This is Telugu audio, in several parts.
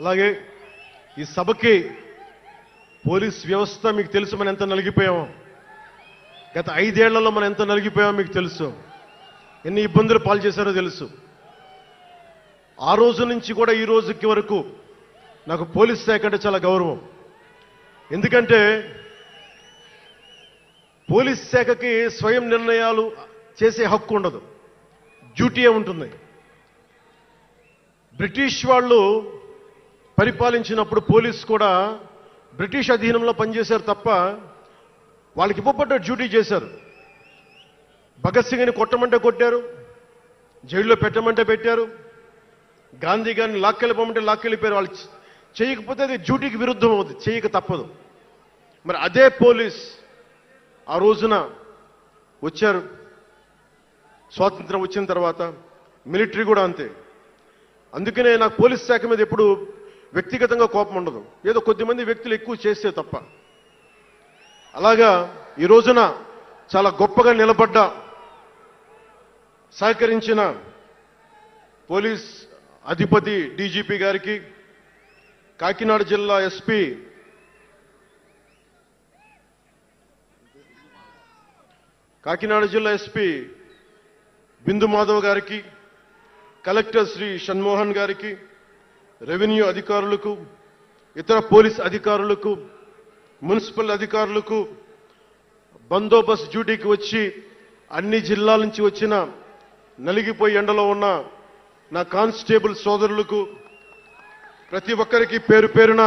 అలాగే ఈ సభకి పోలీస్ వ్యవస్థ మీకు తెలుసు మనం ఎంత నలిగిపోయామో. గత ఐదేళ్ళలో మనం ఎంత నలిగిపోయామో మీకు తెలుసు. ఎన్ని ఇబ్బందులు పాలు చేశారో తెలుసు. ఆ రోజు నుంచి కూడా ఈ రోజుకి వరకు నాకు పోలీస్ శాఖ అంటే చాలా గౌరవం. ఎందుకంటే పోలీస్ శాఖకి స్వయం నిర్ణయాలు చేసే హక్కు ఉండదు. డ్యూటీయే ఉంటుంది. బ్రిటిష్ వాళ్ళు పరిపాలించినప్పుడు పోలీస్ కూడా బ్రిటిష్ అధీనంలో పనిచేశారు తప్ప వాళ్ళకి ఇవ్వబడ్డ డ్యూటీ చేశారు. భగత్ సింగ్ని కొట్టమంటే కొట్టారు జైల్లో పెట్టమంటే పెట్టారు గాంధీ గారిని లాక్కెళ్ళిపోమంటే లాక్కెళ్ళిపోయారు. వాళ్ళు చేయకపోతే అది డ్యూటీకి విరుద్ధం అవుతుంది చేయక తప్పదు. మరి అదే పోలీస్ ఆ రోజున వచ్చారు. స్వాతంత్రం వచ్చిన తర్వాత మిలిటరీ కూడా అంతే. అందుకనే నాకు పోలీస్ శాఖ మీద ఎప్పుడు వ్యక్తిగతంగా కోపం ఉండదు. ఏదో కొద్దిమంది వ్యక్తులు ఎక్కువ చేస్తే తప్ప. అలాగా ఈ రోజున చాలా గొప్పగా నిలబడ్డ సహకరించిన పోలీస్ అధిపతి డీజీపీ గారికి కాకినాడ జిల్లా ఎస్పీ కాకినాడ జిల్లా ఎస్పీ బిందు మాధవ్ గారికి కలెక్టర్ శ్రీ షణ్మోహన్ గారికి రెవెన్యూ అధికారులకు ఇతర పోలీస్ అధికారులకు మున్సిపల్ అధికారులకు బందోబస్తు డ్యూటీకి వచ్చి అన్ని జిల్లాల నుంచి వచ్చిన నలిగిపోయి ఎండలో ఉన్న నా కానిస్టేబుల్ సోదరులకు ప్రతి ఒక్కరికి పేరు పేరున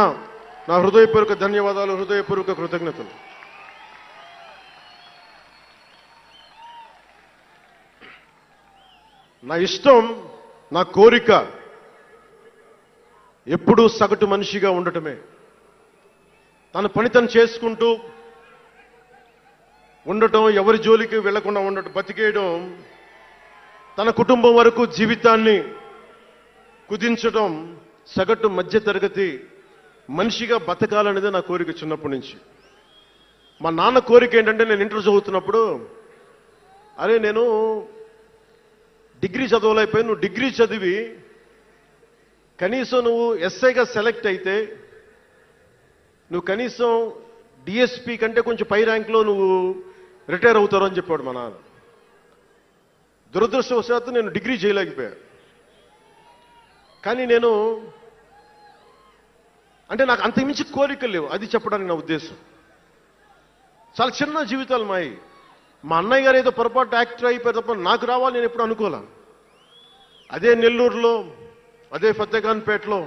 నా హృదయపూర్వక ధన్యవాదాలు హృదయపూర్వక కృతజ్ఞతలు. నా ఇష్టం నా కోరిక ఎప్పుడూ సగటు మనిషిగా ఉండటమే. తన పని తను చేసుకుంటూ ఉండటం ఎవరి జోలికి వెళ్ళకుండా ఉండటం బతికేయడం తన కుటుంబం వరకు జీవితాన్ని కుదించడం సగటు మధ్య తరగతి మనిషిగా బతకాలనేది నా కోరిక చిన్నప్పటి నుంచి. మా నాన్న కోరిక ఏంటంటే నేను ఇంటర్ చదువుతున్నప్పుడు అరే నేను డిగ్రీ చదవలేకపోయి నువ్వు డిగ్రీ చదివి కనీసం నువ్వు ఎస్ఐగా సెలెక్ట్ అయితే నువ్వు కనీసం డిఎస్పి కంటే కొంచెం పై ర్యాంక్లో నువ్వు రిటైర్ అవుతారు అని చెప్పాడు మా నాన్న. దురదృష్టవశాత్తు నేను డిగ్రీ చేయలేకపోయా కానీ నేను అంటే నాకు అంత మించి కోరికలు లేవు. అది చెప్పడానికి నా ఉద్దేశం. చాలా చిన్న జీవితాలు మాయి. మా అన్నయ్య గారు ఏదో పొరపాటు యాక్టర్ అయిపోయారు తప్ప నాకు రావాలి నేను ఎప్పుడు అనుకోలే. అదే నెల్లూరులో అదే ఫతేఖాన్పేటలో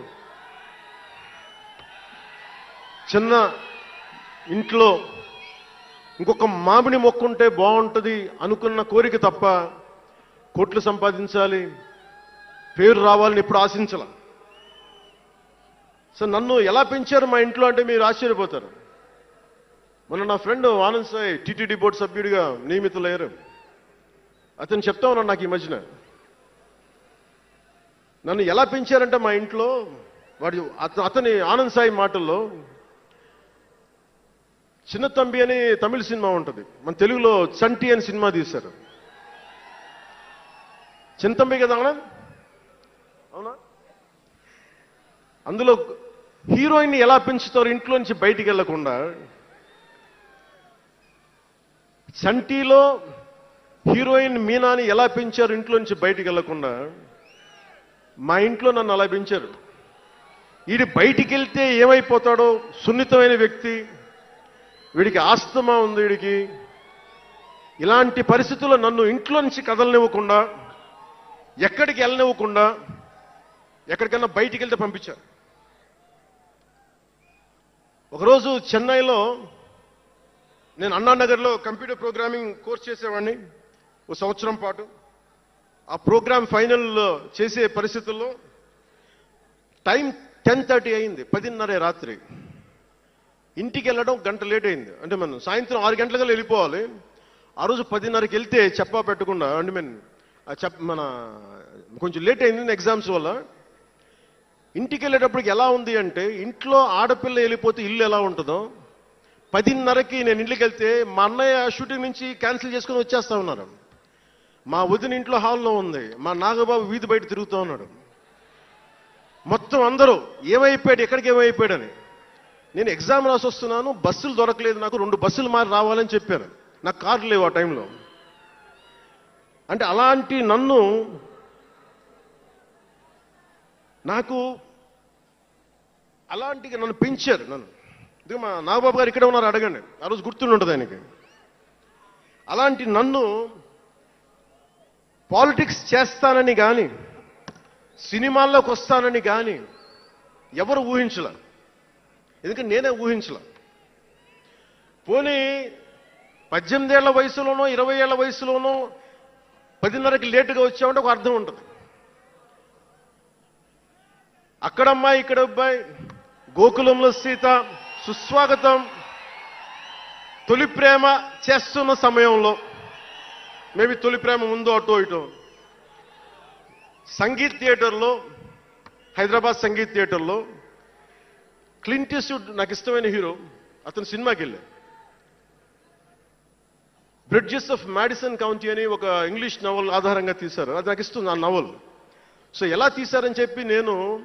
చిన్న ఇంట్లో ఇంకొక మామిడి మొక్క ఉంటే బాగుంటుంది అనుకున్న కోరిక తప్ప కోట్లు సంపాదించాలి పేరు రావాలని ఎప్పుడు ఆశించాల. సో నన్ను ఎలా పెంచారు మా ఇంట్లో అంటే మీరు ఆశ్చర్యపోతారు. మొన్న నా friend Anand Sai TTD board సభ్యుడిగా నియమితులయ్యారు. అతను చెప్తా ఉన్నాను నాకు ఈ మధ్యన. నన్ను ఎలా పెంచారంటే మా ఇంట్లో వాడి అతని ఆనంద్ సాయి మాటల్లో చిన్న తంబి అని తమిళ సినిమా ఉంటుంది. మన తెలుగులో చంటి అని సినిమా తీశారు. చిన్న తంబి కదా ఆనంద్ అవునా? అందులో హీరోయిన్ ఎలా పెంచుతారు ఇంట్లో నుంచి బయటికి వెళ్ళకుండా చంటీలో హీరోయిన్ మీనాని ఎలా పెంచారు ఇంట్లో నుంచి బయటికి వెళ్ళకుండా మా ఇంట్లో నన్ను అలా పెంచారు. వీడి బయటికి వెళ్తే ఏమైపోతాడో సున్నితమైన వ్యక్తి వీడికి ఆస్తమా ఉంది వీడికి. ఇలాంటి పరిస్థితుల్లో నన్ను ఇంట్లో నుంచి కదలనివ్వకుండా ఎక్కడికి వెళ్ళనివ్వకుండా ఎక్కడికైనా బయటికి వెళ్తే పంపించారు. ఒకరోజు చెన్నైలో నేను అన్నానగర్లో కంప్యూటర్ ప్రోగ్రామింగ్ కోర్స్ చేసేవాడిని ఓ సంవత్సరం పాటు. ఆ ప్రోగ్రామ్ ఫైనల్ చేసే పరిస్థితుల్లో టైం టెన్ థర్టీ అయింది పదిన్నర రాత్రి. ఇంటికి వెళ్ళడం గంట లేట్ అయింది. అంటే మనం సాయంత్రం ఆరు గంటలకి వెళ్ళిపోవాలి. ఆ రోజు పదిన్నరకి వెళ్తే చెప్పా పెట్టకుండా అంటే మీన్ చెప్ మన కొంచెం లేట్ అయింది ఎగ్జామ్స్ వల్ల. ఇంటికి వెళ్ళేటప్పటికి ఎలా ఉంది అంటే ఇంట్లో ఆడపిల్ల వెళ్ళిపోతే ఇల్లు ఎలా ఉంటుందో పదిన్నరకి నేను ఇంటికి వెళ్తే మా అన్నయ్య షూటింగ్ నుంచి క్యాన్సిల్ చేసుకుని వచ్చేస్తా ఉన్నారు. మా వదిన ఇంట్లో హాల్లో ఉంది. మా నాగబాబు వీధి బయట తిరుగుతూ ఉన్నాడు. మొత్తం అందరూ ఏమైపోయాడు? ఎక్కడికి ఏమైపోయాడని? నేను ఎగ్జామ్ రాసి వస్తున్నాను బస్సులు దొరకలేదు నాకు రెండు బస్సులు మారి రావాలని చెప్పాను. నాకు కార్లు లేవు ఆ టైంలో. అంటే అలాంటి నన్ను నాకు అలాంటి నన్ను పెంచారు నన్ను. ఇది మా నాగబాబు గారు ఇక్కడే ఉన్నారు అడగండి. ఆ రోజు గుర్తుండి ఆయనకి. అలాంటి నన్ను పాలిటిక్స్ చేస్తానని కానీ సినిమాల్లోకి వస్తానని కానీ ఎవరు ఊహించలే. ఎందుకంటే నేనే ఊహించలే. పోనీ పద్దెనిమిదేళ్ళ వయసులోనో ఇరవై ఏళ్ళ వయసులోనో పదిన్నరకి లేటుగా వచ్చామంటే ఒక అర్థం ఉంటుంది. అక్కడమ్మాయి ఇక్కడ అబ్బాయి గోకులంలో సీత సుస్వాగతం తొలి ప్రేమ చేస్తున్న సమయంలో మేబీ తొలి ప్రేమ ముందు అటో ఇటో. సంగీత్ థియేటర్లో హైదరాబాద్ సంగీత్ థియేటర్లో క్లింట్ నాకు ఇష్టమైన హీరో అతను సినిమాకి వెళ్ళా బ్రిడ్జెస్ ఆఫ్ మ్యాడిసన్ కౌంటీ అని ఒక ఇంగ్లీష్ నవల్ ఆధారంగా తీశారు. అది నాకు ఇస్తుంది ఆ నవల్. సో ఎలా తీశారని చెప్పి నేను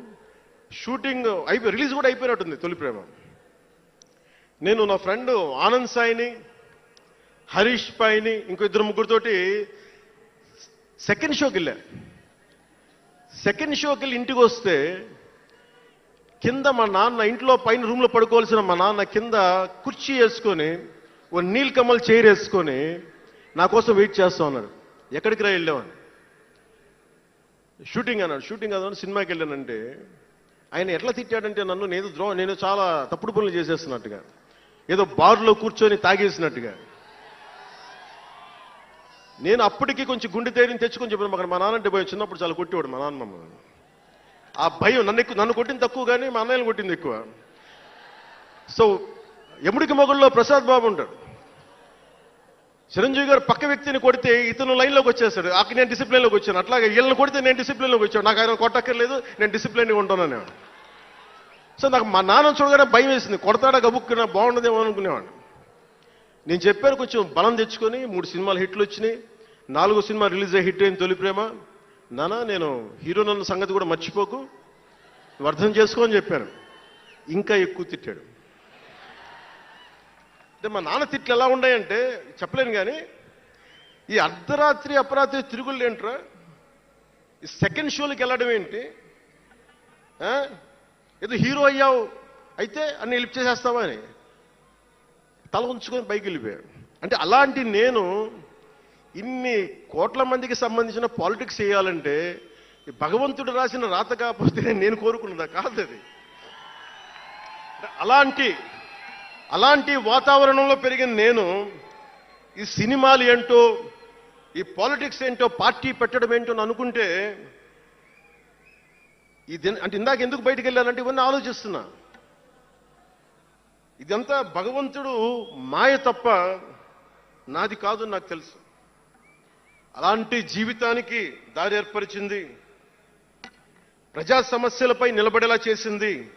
షూటింగ్ అయిపోయి రిలీజ్ కూడా అయిపోయినట్టుంది తొలి ప్రేమ. నేను నా ఫ్రెండ్ ఆనంద్ సాయిని హరీష్ పైని ఇంకో ఇద్దరు ముగ్గురితోటి సెకండ్ షోకి వెళ్ళా సెకండ్ షోకి వెళ్ళి ఇంటికి వస్తే కింద మా నాన్న ఇంట్లో పైన రూమ్లో పడుకోవాల్సిన మా నాన్న కింద కుర్చీ వేసుకొని ఓ నీల్ కమల్ చైర్ వేసుకొని నా కోసం వెయిట్ చేస్తా ఉన్నాడు. ఎక్కడికి రా వెళ్ళామని షూటింగ్ అన్నాడు. షూటింగ్ అన్నాడు. సినిమాకి వెళ్ళానంటే ఆయన ఎట్లా తిట్టాడంటే నన్ను నేను ద్రో నేను చాలా తప్పుడు పనులు చేసేస్తున్నట్టుగా ఏదో బార్లో కూర్చొని తాగేసినట్టుగా. నేను అప్పటికి కొంచెం గుండె ధైర్యం తెచ్చుకొని చెప్పాను అక్కడ మా నాన్న భయం చిన్నప్పుడు చాలా కొట్టేవాడు మా నాన్న మమ్మల్ని. ఆ భయం నన్ను ఎక్కువ నన్ను కొట్టింది తక్కువ కానీ మా అన్నయ్యని కొట్టింది ఎక్కువ. సో ఎముడికి మొగుల్లో ప్రసాద్ బాబు ఉంటాడు. చిరంజీవి గారు పక్క వ్యక్తిని కొడితే ఇతను లైన్లోకి వచ్చేస్తాడు. అక్కడ నేను డిసిప్లిన్లోకి వచ్చాను. అట్లాగే వీళ్ళని కొడితే నేను డిసిప్లిన్లోకి వచ్చాను. నాకు ఆయన కొట్టక్కర్లేదు నేను డిసిప్లిన్గా ఉంటాను సో నాకు మా నాన్న చూడగానే భయం వేసింది. కొడతాడా గబుక్కున్నా బాగుండదేమో అనుకునేవాడిని. నేను చెప్పాను కొంచెం బలం తెచ్చుకొని మూడు సినిమాలు హిట్లు వచ్చినాయి. నాలుగో సినిమా రిలీజ్ అయ్యి హిట్ అయిన తొలి ప్రేమ. నానా నేను హీరో నన్న సంగతి కూడా మర్చిపోకు. నువ్వు అర్థం చేసుకో అని చెప్పాను. ఇంకా ఎక్కువ తిట్టాడు. అంటే మా నాన్న తిట్లు ఎలా ఉన్నాయంటే చెప్పలేను కానీ ఈ అర్ధరాత్రి అపరాత్రి తిరుగుళ్ళు ఏంట్రా ఈ సెకండ్ షోలకి వెళ్ళడం ఏంటి? ఏదో హీరో అయ్యావు అయితే అన్ని లిఫ్ట్ చేసేస్తావా అని తల ఉంచుకొని పైకి వెళ్ళిపోయాడు. అంటే అలాంటి నేను ఇన్ని కోట్ల మందికి సంబంధించిన పాలిటిక్స్ చేయాలంటే ఈ భగవంతుడు రాసిన రాత కాకపోతే నేను కోరుకున్నదా? కాదు అది. అలాంటి అలాంటి వాతావరణంలో పెరిగిన నేను ఈ సినిమాలు ఏంటో ఈ పాలిటిక్స్ ఏంటో పార్టీ పెట్టడం ఏంటో అని అనుకుంటే ఇది అంటే ఇందాక ఎందుకు బయటకు వెళ్ళాలంటే ఇవన్నీ ఆలోచిస్తున్నా. ఇదంతా భగవంతుడు మాయ తప్ప నాది కాదు నాకు తెలుసు. అలాంటి జీవితానికి దారి ఏర్పరిచింది. ప్రజా సమస్యలపై నిలబడేలా చేసింది.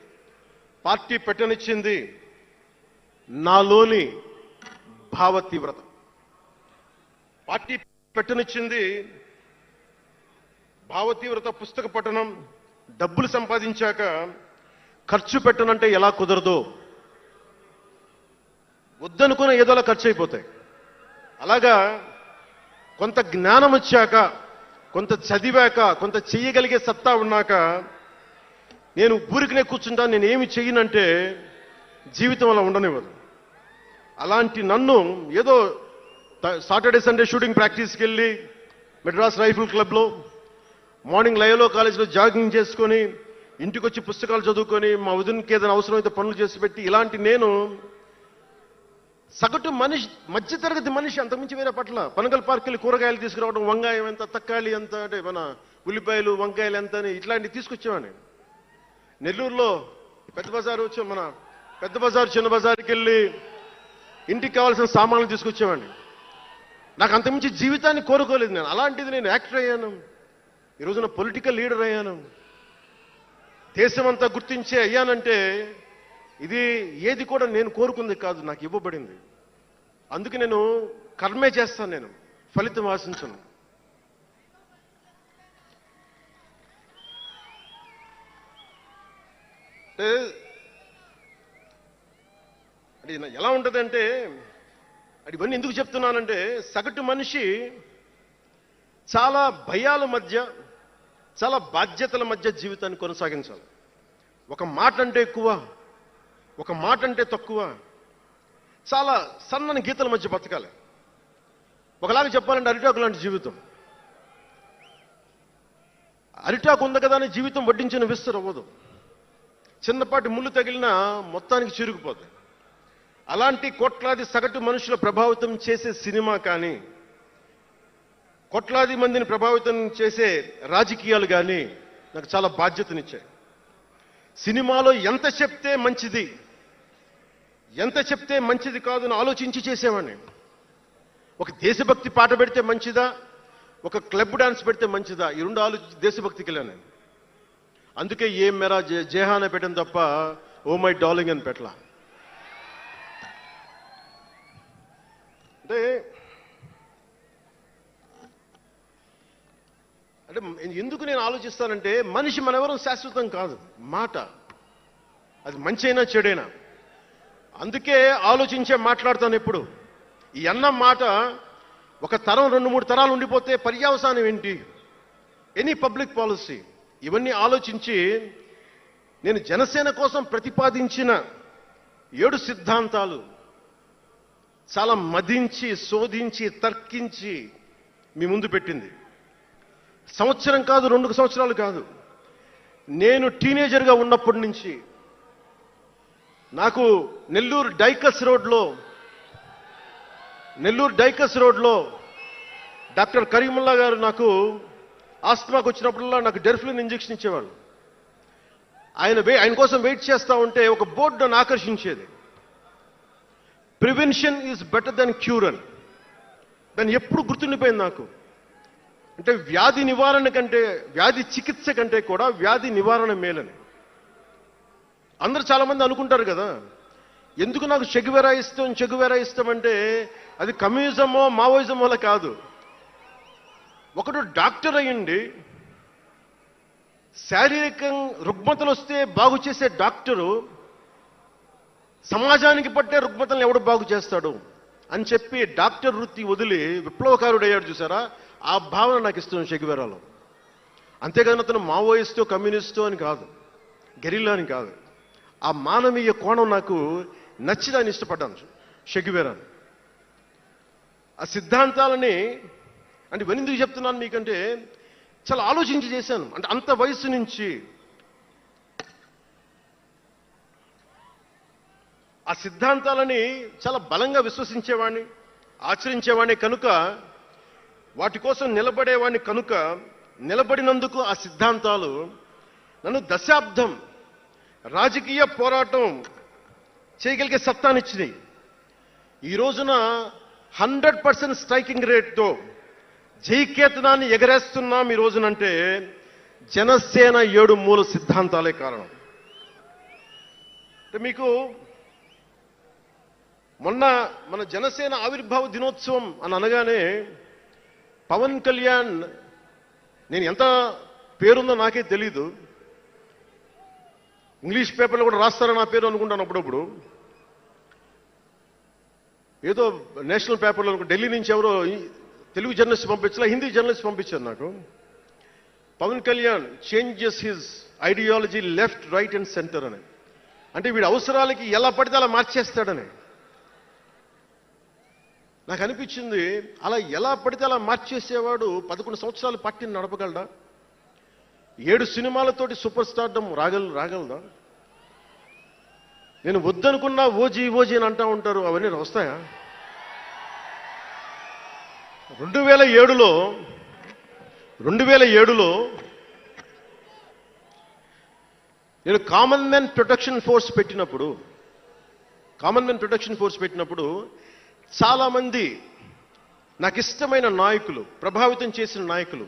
పార్టీ పెట్టనిచ్చింది. నాలోని భావ తీవ్రత. పార్టీ పెట్టనిచ్చింది భావ తీవ్రత పుస్తక పఠనం డబ్బులు సంపాదించాక ఖర్చు పెట్టనంటే ఎలా కుదరదో? వద్దనుకున్న ఏదోలా ఖర్చు అయిపోతాయి. అలాగా కొంత జ్ఞానం వచ్చాక కొంత చదివాక కొంత చెయ్యగలిగే సత్తా ఉన్నాక నేను ఊరికనే కూర్చుంటాను నేను ఏమి చెయ్యనంటే జీవితం అలా ఉండనివ్వదు. అలాంటి నన్ను ఏదో సాటర్డే సండే షూటింగ్ ప్రాక్టీస్కి వెళ్ళి మెడ్రాస్ రైఫిల్ క్లబ్లో మార్నింగ్ లయలో కాలేజీలో జాగింగ్ చేసుకొని ఇంటికి వచ్చి పుస్తకాలు చదువుకొని మా వదినకి ఏదైనా అవసరమైతే పనులు చేసి పెట్టి ఇలాంటి నేను సగటు మనిషి మధ్యతరగతి మనిషి అంతకుమించి వేరే పట్ల. పనగల్ పార్క్ వెళ్ళి కూరగాయలు తీసుకురావడం వంకాయం ఎంత తక్కాలి ఎంత అంటే మన ఉల్లిపాయలు వంకాయలు ఎంత అని ఇట్లాంటివి తీసుకొచ్చేవాడిని. నెల్లూరులో పెద్ద బజారు వచ్చి మన పెద్ద బజారు చిన్న బజార్కి వెళ్ళి ఇంటికి కావాల్సిన సామాన్లు తీసుకొచ్చేవాడిని. నాకు అంతకుమించి జీవితాన్ని కోరుకోలేదు నేను. అలాంటిది నేను యాక్టర్ అయ్యాను. ఈ రోజున పొలిటికల్ లీడర్ అయ్యాను. దేశమంతా గుర్తించే అయ్యానంటే ఇది ఏది కూడా నేను కోరుకుంది కాదు నాకు ఇవ్వబడింది. అందుకే నేను కర్మే చేస్తాను నేను ఫలితం ఆశించను. అంటే ఎలా ఉంటుందంటే అది ఇవన్నీ ఎందుకు చెప్తున్నానంటే సగటు మనిషి చాలా భయాల మధ్య చాలా బాధ్యతల మధ్య జీవితాన్ని కొనసాగించాలి. ఒక మాట అంటే ఎక్కువ ఒక మాట అంటే తక్కువ. చాలా సన్నని గీతల మధ్య బతకాలి. ఒకలాగా చెప్పాలంటే అరిటాకు లాంటి జీవితం. అరిటాకు ఉంది కదా అని జీవితం వడ్డించిన విస్తరు అవ్వదు. చిన్నపాటి ముళ్ళు తగిలినా మొత్తానికి చిరుగుపోతుంది అలాంటి కోట్లాది సగటు మనుషుల ప్రభావితం చేసే సినిమా కానీ కోట్లాది మందిని ప్రభావితం చేసే రాజకీయాలు కానీ నాకు చాలా బాధ్యతనిచ్చాయి. సినిమాలో ఎంత చెప్తే మంచిది? ఎంత చెప్తే మంచిది కాదు అని ఆలోచించి చేసేవాడిని. ఒక దేశభక్తి పాట పెడితే మంచిదా? ఒక క్లబ్ డాన్స్ పెడితే మంచిదా? ఈ రెండు ఆలోచించి దేశభక్తికి వెళ్ళాను నేను. అందుకే ఏ మెరా జే- జేహాన పెట్టాను తప్ప ఓ మై డార్లింగ్ అని పెట్టలా. అంటే అంటే ఎందుకు నేను ఆలోచిస్తానంటే మనిషి మనెవరం శాశ్వతం కాదు. మాట. అది మంచైనా చెడైనా. అందుకే ఆలోచించే మాట్లాడతాను ఎప్పుడు. ఈ అన్న మాట ఒక తరం రెండు మూడు తరాలు ఉండిపోతే పర్యావసానం ఏంటి? ఎనీ పబ్లిక్ పాలసీ ఇవన్నీ ఆలోచించి నేను జనసేన కోసం ప్రతిపాదించిన ఏడు సిద్ధాంతాలు చాలా మదించి శోధించి తర్కించి మీ ముందు పెట్టింది. సంవత్సరం కాదు రెండు సంవత్సరాలు కాదు. నేను టీనేజర్గా ఉన్నప్పటి నుంచి నాకు నెల్లూరు డైకస్ రోడ్లో నెల్లూరు డైకస్ రోడ్లో డాక్టర్ కరీముల్లా గారు నాకు ఆస్తమాకు వచ్చినప్పుడల్లా నాకు డెర్ఫ్లిన్ ఇంజెక్షన్ ఇచ్చేవాళ్ళు ఆయన వే ఆయన కోసం వెయిట్ చేస్తూ ఉంటే ఒక బోర్డు నన్ను ఆకర్షించేది. Prevention is better than cure అని దాన్ని ఎప్పుడు గుర్తుండిపోయింది నాకు. అంటే వ్యాధి నివారణ కంటే వ్యాధి చికిత్స కంటే కూడా వ్యాధి నివారణ మేలని. అందరూ చాలామంది అనుకుంటారు కదా ఎందుకు నాకు చెగువెరా ఇష్టం చెగువెరా ఇష్టం అంటే అది కమ్యూనిజమో మావోయిజమో కాదు. ఒకడు డాక్టర్ అయ్యండి శారీరక రుగ్మతలు వస్తే బాగు చేసే డాక్టరు సమాజానికి పట్టే రుగ్మతలను ఎవడు బాగు చేస్తాడు? అని చెప్పి డాక్టర్ వృత్తి వదిలి విప్లవకారుడు అయ్యాడు చూసారా? ఆ భావన నాకు ఇష్టం షెగివెరాలో అంతేకాదు అతను మావోయిస్టు కమ్యూనిస్టు అని కాదు. గెరిల్లా అని కాదు. ఆ మానవీయ కోణం నాకు నచ్చి దాన్ని ఇష్టపడ్డాను షెగివెరాను ఆ సిద్ధాంతాలని అంటే ఇవన్నీ చెప్తున్నాను మీకంటే చాలా ఆలోచించి చేశాను. అంటే అంత వయసు నుంచి ఆ సిద్ధాంతాలని చాలా బలంగా విశ్వసించేవాడిని ఆచరించేవాడిని కనుక వాటి కోసం నిలబడేవాడిని కనుక నిలబడినందుకు ఆ సిద్ధాంతాలు నన్ను దశాబ్దం రాజకీయ పోరాటం చేయగలిగే సత్తానిచ్చినాయి ఈ రోజున హండ్రెడ్ పర్సెంట్ స్ట్రైకింగ్ రేట్తో జైకేతనాన్ని ఎగరేస్తున్నాం ఈ రోజునంటే జనసేన ఏడు మూల సిద్ధాంతాలే కారణం. అంటే మీకు మొన్న మన జనసేన ఆవిర్భావ దినోత్సవం అని అనగానే పవన్ కళ్యాణ్ నేను ఎంత పేరుందో నాకే తెలీదు. ఇంగ్లీష్ పేపర్లో కూడా రాస్తారా నా పేరు అనుకుంటాను అప్పుడప్పుడు. ఏదో నేషనల్ పేపర్లో ఢిల్లీ నుంచి ఎవరో తెలుగు జర్నలిస్ట్ పంపించలా హిందీ జర్నలిస్ట్ పంపించారు నాకు. Pawan Kalyan changes his ideology left right and centre అని. అంటే వీడి అవసరాలకి ఎలా పడితే అలా మార్చేస్తాడని. నాకు అనిపించింది అలా ఎలా పడితే అలా మార్చేసేవాడు పదకొండు సంవత్సరాలు పార్టీని నడపగలడా? ఏడు సినిమాలతోటి సూపర్ స్టార్డం రాగల రాగలదా? నేను వద్దనుకున్నా ఓజీ ఓజీ అని అంటా ఉంటారు అవన్నీ వస్తాయా? రెండు వేల ఏడులో రెండు వేల ఏడులో నేను కామన్ మ్యాన్ ప్రొటెక్షన్ ఫోర్స్ పెట్టినప్పుడు కామన్ మ్యాన్ ప్రొటెక్షన్ ఫోర్స్ పెట్టినప్పుడు చాలామంది నాకు ఇష్టమైన నాయకులు ప్రభావితం చేసిన నాయకులు.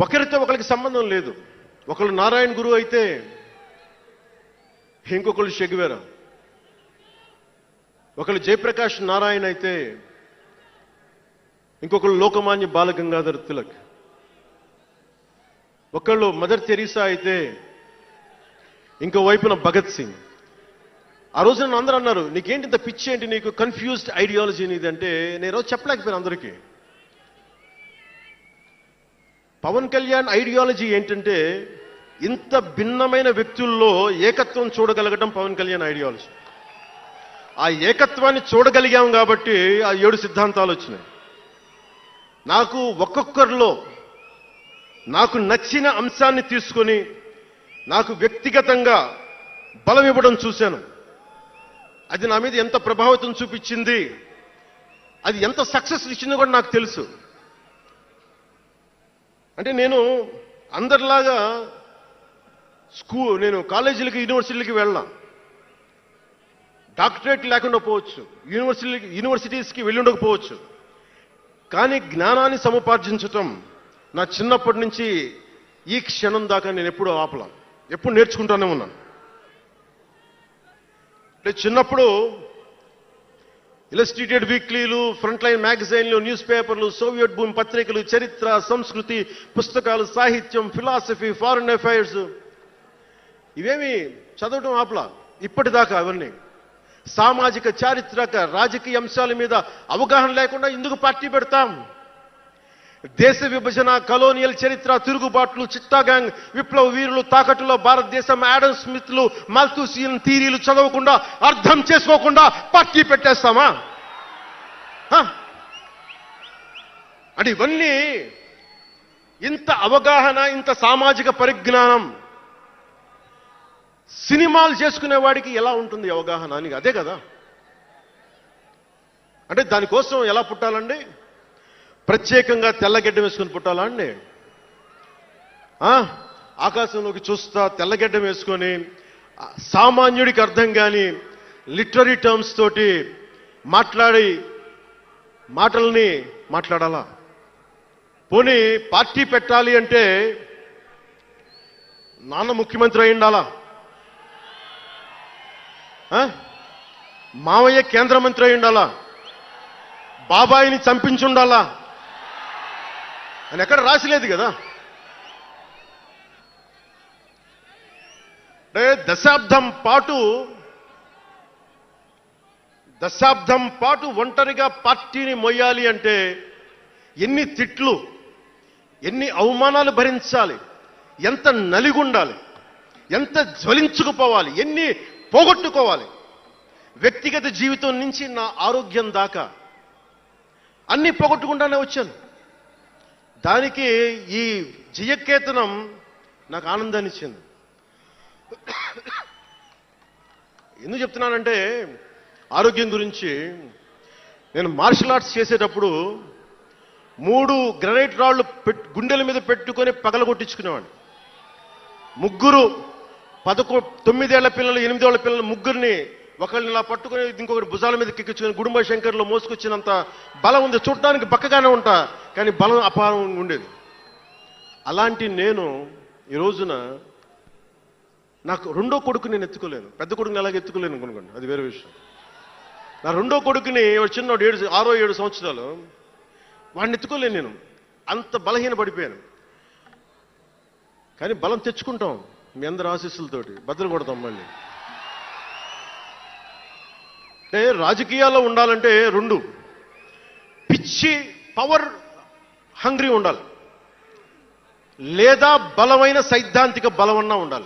ఒకరితో ఒకరికి సంబంధం లేదు. ఒకళ్ళు నారాయణ గురువు అయితే ఇంకొకళ్ళు షెగువేరా ఒకళ్ళు జయప్రకాష్ నారాయణ అయితే ఇంకొకళ్ళు లోకమాన్య బాలగంగాధర్ తిలక్. ఒకళ్ళు మదర్ తెరీసా అయితే ఇంకో వైపున భగత్ సింగ్. ఆ రోజు నన్ను అందరూ అన్నారు నీకేంటి ఇంత పిచ్చి ఏంటి? నీకు కన్ఫ్యూజ్డ్ ఐడియాలజీ నీది అంటే నేను రోజు చెప్పలేకపోయాను అందరికీ. పవన్ కళ్యాణ్ ఐడియాలజీ ఏంటంటే ఇంత భిన్నమైన వ్యక్తుల్లో ఏకత్వం చూడగలగడం పవన్ కళ్యాణ్ ఐడియాలజీ ఆ ఏకత్వాన్ని చూడగలిగాం కాబట్టి ఆ ఏడు సిద్ధాంతాలు వచ్చినాయి. నాకు ఒక్కొక్కరిలో నాకు నచ్చిన అంశాన్ని తీసుకొని నాకు వ్యక్తిగతంగా బలం ఇవ్వడం చూశాను. అది నా మీద ఎంత ప్రభావితం చూపించింది? అది ఎంత సక్సెస్ ఇచ్చిందో కూడా నాకు తెలుసు. అంటే నేను అందరిలాగా స్కూ నేను కాలేజీలకి యూనివర్సిటీలకి వెళ్ళాం. డాక్టరేట్ లేకుండా పోవచ్చు. యూనివర్సిటీ యూనివర్సిటీస్కి వెళ్ళి ఉండకపోవచ్చు కానీ జ్ఞానాన్ని సముపార్జించటం నా చిన్నప్పటి నుంచి ఈ క్షణం దాకా నేను ఎప్పుడూ ఆపలా. ఎప్పుడు నేర్చుకుంటానే ఉన్నాను. అంటే చిన్నప్పుడు ఇలస్ట్రేటెడ్ వీక్లీలు ఫ్రంట్ లైన్ మ్యాగజైన్లు న్యూస్ పేపర్లు సోవియట్ భూమి పత్రికలు చరిత్ర సంస్కృతి పుస్తకాలు సాహిత్యం ఫిలాసఫీ ఫారిన్ అఫైర్స్ ఇవేమి చదవటం ఆపలా. ఇప్పటిదాకా అవన్నీ. సామాజిక చారిత్రక రాజకీయ అంశాల మీద అవగాహన లేకుండా ఎందుకు పార్టీ పెడతాం. దేశ విభజన కలోనియల్ చరిత్ర తిరుగుబాట్లు చిట్టాగాంగ్ విప్లవ వీరులు తాకట్టులో భారతదేశం యాడమ్ స్మిత్లు మాల్తూసియన్ థీరీలు చదవకుండా అర్థం చేసుకోకుండా పార్టీ పెట్టేస్తామా? అంటే ఇవన్నీ ఇంత అవగాహన ఇంత సామాజిక పరిజ్ఞానం సినిమాలు చేసుకునే వాడికి ఎలా ఉంటుంది అవగాహన అని? అదే కదా. అంటే దానికోసం ఎలా పుట్టాలండి? ప్రత్యేకంగా తెల్లగడ్డ వేసుకొని పుట్టాలా అండి? ఆకాశంలోకి చూస్తా తెల్లగడ్డ వేసుకొని సామాన్యుడికి అర్థం కాని లిటరీ టర్మ్స్ తోటి మాట్లాడి మాటల్ని మాట్లాడాలా? పోనీ పార్టీ పెట్టాలి అంటే నాన్న ముఖ్యమంత్రి అయ్యిండాలా? మావయ్య కేంద్ర మంత్రి అయ్యిండాలా? బాబాయిని చంపించి ఉండాలా అని ఎక్కడ రాసిలేదు కదా. అంటే దశాబ్దం పాటు దశాబ్దం పాటు ఒంటరిగా పార్టీని మొయ్యాలి అంటే ఎన్ని తిట్లు ఎన్ని అవమానాలు భరించాలి ఎంత నలిగుండాలి ఎంత జ్వలించుకుపోవాలి ఎన్ని పోగొట్టుకోవాలి. వ్యక్తిగత జీవితం నుంచి నా ఆరోగ్యం దాకా అన్ని పోగొట్టుకుంటానే వచ్చాను. దానికి ఈ జయకేతనం నాకు ఆనందాన్ని ఇచ్చింది. ఎందుకు చెప్తున్నానంటే ఆరోగ్యం గురించి నేను మార్షల్ ఆర్ట్స్ చేసేటప్పుడు మూడు గ్రనైట్ రాళ్ళు పెట్ గుండెల మీద పెట్టుకొని పగల కొట్టించుకునేవాడిని ముగ్గురు పదకొ తొమ్మిదేళ్ళ పిల్లలు ఎనిమిదేళ్ళ పిల్లలు ముగ్గురిని ఒకరిని ఇలా పట్టుకొని ఇంకొకటి భుజాల మీద కిక్కించుకుని గుడుంబ శంకర్లో మోసుకొచ్చినంత బలం ఉంది. చూడటానికి బక్కగానే ఉంటా కానీ బలం అపారం ఉండేది. అలాంటి నేను ఈ రోజున నాకు రెండో కొడుకు నేను ఎత్తుకోలేను. పెద్ద కొడుకుని ఎలాగ ఎత్తుకోలేను అనుకోండి అది వేరే విషయం. నా రెండో కొడుకుని వాడు చిన్నోడు ఏడు ఆరో ఏడు సంవత్సరాలు వాడిని ఎత్తుకోలేను నేను. అంత బలహీన పడిపోయాను. కానీ బలం తెచ్చుకుంటాం మీ అందరి ఆశీస్సులతోటి. భద్రపడతాం మళ్ళీ. అంటే రాజకీయాల్లో ఉండాలంటే రెండు. పిచ్చి పవర్ హంగ్రీ ఉండాలి. లేదా బలమైన సైద్ధాంతిక బలమన్నా ఉండాలి.